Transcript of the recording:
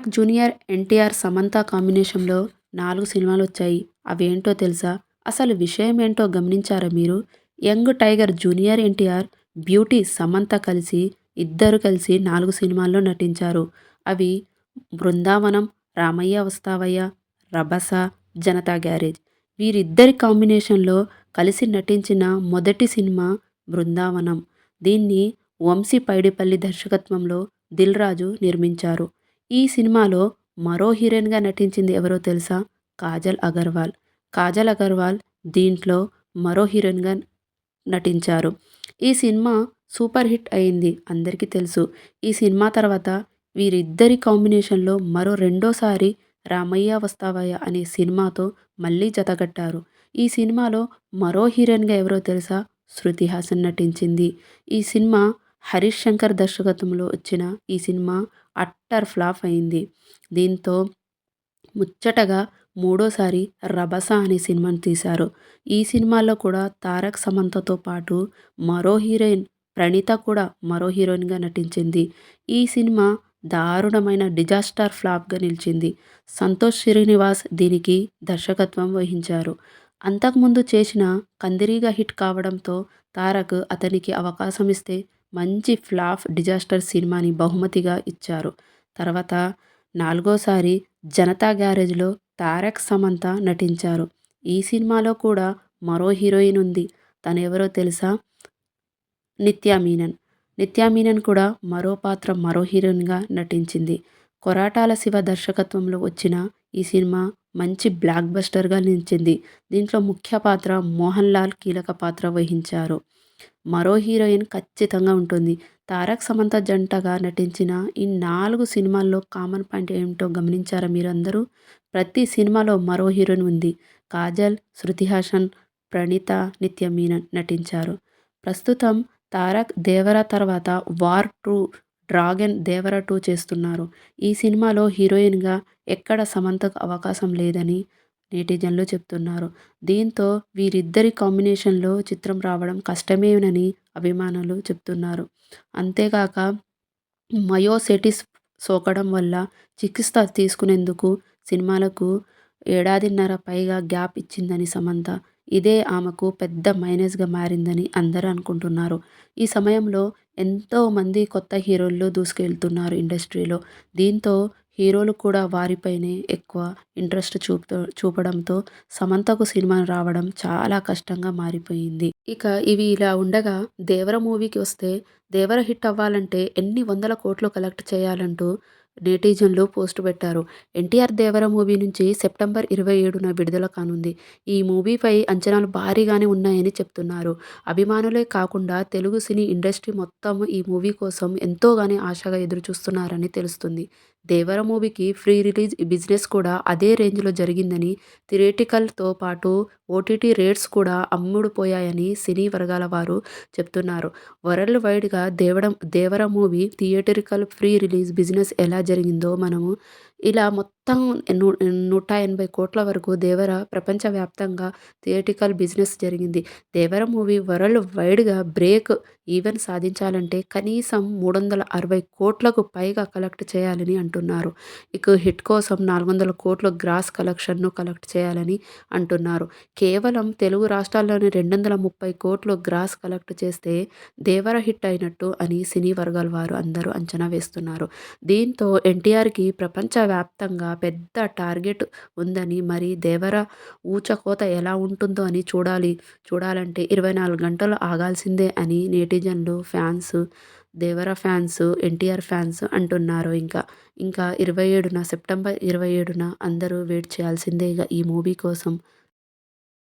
Tarak junior NTR Samantha కాంబినేషన్లో నాలుగు సినిమాలు వచ్చాయి అవేంటో తెలుసా? అసలు విషయం ఏంటో గమనించారా మీరు? Young tiger junior NTR beauty Samantha కలిసి ఇద్దరు కలిసి నాలుగు సినిమాల్లో నటించారు. అవి బృందావనం రామయ్య వస్తావయ్య రభస జనతా గ్యారేజ్. వీరిద్దరి కాంబినేషన్లో కలిసి నటించిన మొదటి సినిమా బృందావనం. దీన్ని వంశీ పైడిపల్లి దర్శకత్వంలో దిల్ రాజు నిర్మించారు. ఈ సినిమాలో మరో హీరోయిన్గా నటించింది ఎవరో తెలుసా? కాజల్ అగర్వాల్. కాజల్ అగర్వాల్ దీంట్లో మరో హీరోయిన్గా నటించారు. ఈ సినిమా సూపర్ హిట్ అయింది అందరికీ తెలుసు. ఈ సినిమా తర్వాత వీరిద్దరి కాంబినేషన్లో మరో రెండోసారి రామయ్య వస్తావయ్య అనే సినిమాతో మళ్ళీ జతగట్టారు ఈ సినిమాలో మరో హీరోయిన్గా ఎవరో తెలుసా? శృతి హాసన్ నటించింది. ఈ సినిమా హరీష్ శంకర్ దర్శకత్వంలో వచ్చిన ఈ సినిమా అట్టర్ ఫ్లాప్ అయింది. దీంతో ముచ్చటగా మూడోసారి రభస అనే సినిమాను తీశారు. ఈ సినిమాలో కూడా తారక్ సమంతతో పాటు మరో హీరోయిన్ ప్రణీత కూడా మరో హీరోయిన్గా నటించింది. ఈ సినిమా దారుణమైన డిజాస్టర్ ఫ్లాప్గా నిలిచింది. సంతోష్ శ్రీనివాస్ దీనికి దర్శకత్వం వహించారు. అంతకుముందు చేసిన కందిరీగా హిట్ కావడంతో తారక్ అతనికి అవకాశం ఇస్తే మంచి ఫ్లాప్ డిజాస్టర్ సినిమాని బహుమతిగా ఇచ్చారు. తర్వాత నాలుగోసారి జనతా గ్యారేజ్లో తారక్ సమంత నటించారు. ఈ సినిమాలో కూడా మరో హీరోయిన్ ఉంది. తను ఎవరో తెలుసా? నిత్యా మీనన్ నిత్యా మీనన్ కూడా మరో పాత్ర మరో హీరోయిన్గా నటించింది. కొరాటాల శివ దర్శకత్వంలో వచ్చిన ఈ సినిమా మంచి బ్లాక్ బస్టర్గా నిలిచింది. దీంట్లో ముఖ్య పాత్ర మోహన్ లాల్ కీలక పాత్ర వహించారు. మరో హీరోయిన్ ఖచ్చితంగా ఉంటుంది. తారక్ సమంత జంటగా నటించిన ఈ నాలుగు సినిమాల్లో కామన్ పాయింట్ ఏమిటో గమనించారా మీరందరూ? ప్రతి సినిమాలో మరో హీరోయిన్ ఉంది. కాజల్ శృతి హాసన్ ప్రణీత నిత్య మీనన్ నటించారు. ప్రస్తుతం తారక్ దేవర తర్వాత War two Dragon Devara two చేస్తున్నారు. ఈ సినిమాలో హీరోయిన్గా ఎక్కడ సమంతకు అవకాశం లేదని నెటిజన్లు చెప్తున్నారు. దీంతో వీరిద్దరి కాంబినేషన్లో చిత్రం రావడం కష్టమేనని అభిమానులు చెప్తున్నారు. అంతేకాక మయోసెటిస్ సోకడం వల్ల చికిత్స తీసుకునేందుకు సినిమాలకు ఏడాదిన్నర పైగా గ్యాప్ ఇచ్చిందని సమంత. ఇదే ఆమెకు పెద్ద మైనస్గా మారిందని అందరూ అనుకుంటున్నారు. ఈ సమయంలో ఎంతోమంది కొత్త హీరోలు దూసుకెళ్తున్నారు ఇండస్ట్రీలో. దీంతో హీరోలు కూడా వారిపైనే ఎక్కువ ఇంట్రెస్ట్ చూపుతూ చూపడంతో సమంతకు సినిమా రావడం చాలా కష్టంగా మారిపోయింది. ఇక ఇవి ఇలా ఉండగా దేవర మూవీకి వస్తే దేవర హిట్ అవ్వాలంటే ఎన్ని వందల కోట్లు కలెక్ట్ చేయాలంటూ నెటిజన్లు పోస్ట్ పెట్టారు. ఎన్టీఆర్ దేవర మూవీ నుంచి సెప్టెంబర్ ఇరవై ఏడున విడుదల కానుంది. ఈ మూవీపై అంచనాలు భారీగానే ఉన్నాయని చెప్తున్నారు. అభిమానులే కాకుండా తెలుగు సినీ ఇండస్ట్రీ మొత్తం ఈ మూవీ కోసం ఎంతోగానే ఆశగా ఎదురుచూస్తున్నారని తెలుస్తుంది. దేవర మూవీకి ఫ్రీ రిలీజ్ బిజినెస్ కూడా అదే రేంజ్లో జరిగిందని థియేటికల్తో పాటు ఓటీటీ రేట్స్ కూడా అమ్ముడుపోయాయని సినీ వర్గాల వారు చెప్తున్నారు. వరల్డ్ వైడ్గా దేవడం Devara movie theatrical pre release business ఎలా జరిగిందో మనము ఇలా మొత్తం నూట ఎనభై కోట్ల వరకు దేవర ప్రపంచవ్యాప్తంగా థియేటికల్ బిజినెస్ జరిగింది. దేవర మూవీ వరల్డ్ వైడ్గా బ్రేక్ ఈవెన్ సాధించాలంటే కనీసం మూడు వందల అరవై కోట్లకు పైగా కలెక్ట్ చేయాలని అంటున్నారు. ఇక హిట్ కోసం నాలుగు వందల కోట్ల గ్రాస్ కలెక్షన్ను కలెక్ట్ చేయాలని అంటున్నారు. కేవలం తెలుగు రాష్ట్రాల్లోని రెండు వందల ముప్పై కోట్లు గ్రాస్ కలెక్ట్ చేస్తే దేవర హిట్ అయినట్టు అని సినీ వర్గాల వారు అందరూ అంచనా వేస్తున్నారు. దీంతో ఎన్టీఆర్కి ప్రపంచ వ్యాప్తంగా పెద్ద టార్గెట్ ఉందని మరి దేవర ఊచకోత ఎలా ఉంటుందో అని చూడాలి. చూడాలంటే ఇరవై నాలుగు గంటలు ఆగాల్సిందే అని నెటిజన్లు fans Devara fans NTR fans అంటున్నారు. ఇంకా ఇంకా ఇరవై ఏడున సెప్టెంబర్ ఇరవై ఏడున అందరూ వెయిట్ చేయాల్సిందే ఇక ఈ మూవీ కోసం.